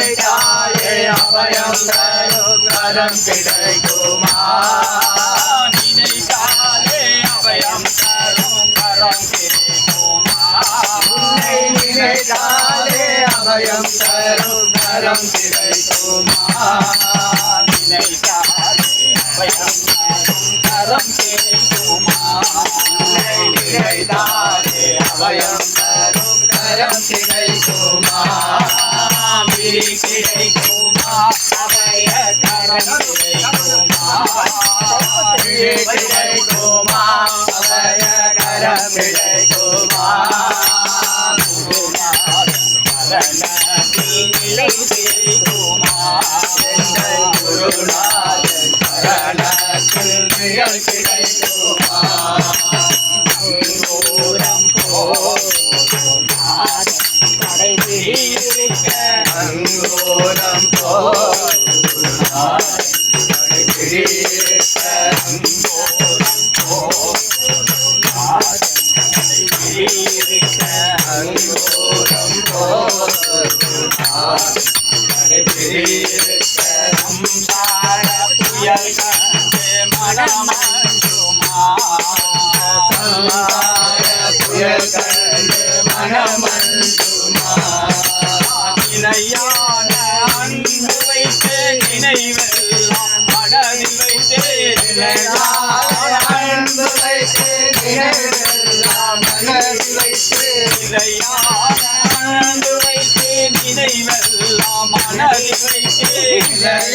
கிடைத்தாயே அபயம் தரும் கரம் கிடைக்குமா நினைத்தாலே அபயம் தரும் கரம் கிடைக்குமா நினைத்தாலே அபயம் தரும் கரம் கிடைக்குமா நினைத்தாலே அபயம் தரும் கரம் கிடைக்குமா நினைத்தாலே அபயம் தரும் கரம் கிடை விழி கிடைக்குமா அபய கரம் கிடைக்குமா விழி கிடைக்குமா அபய கரம் கிடைக்குமா மரணத்தில் நிலை கிடைக்குமா எங்கள் குருநாதன் சரணத்தில் நிழல் கிடைக்குமா அங்கோரம் போகும் அங்கோரம் போல் குருநாதன் கடைபிடிக்க நினைவெல்லாம் மனதில் வைத்தே நிலையான அன்பு வைத்து நினைவெல்லாம் மனதில் வைத்தே நிலையான அன்பு வைத்து மனதில் வைத்தே நிலையான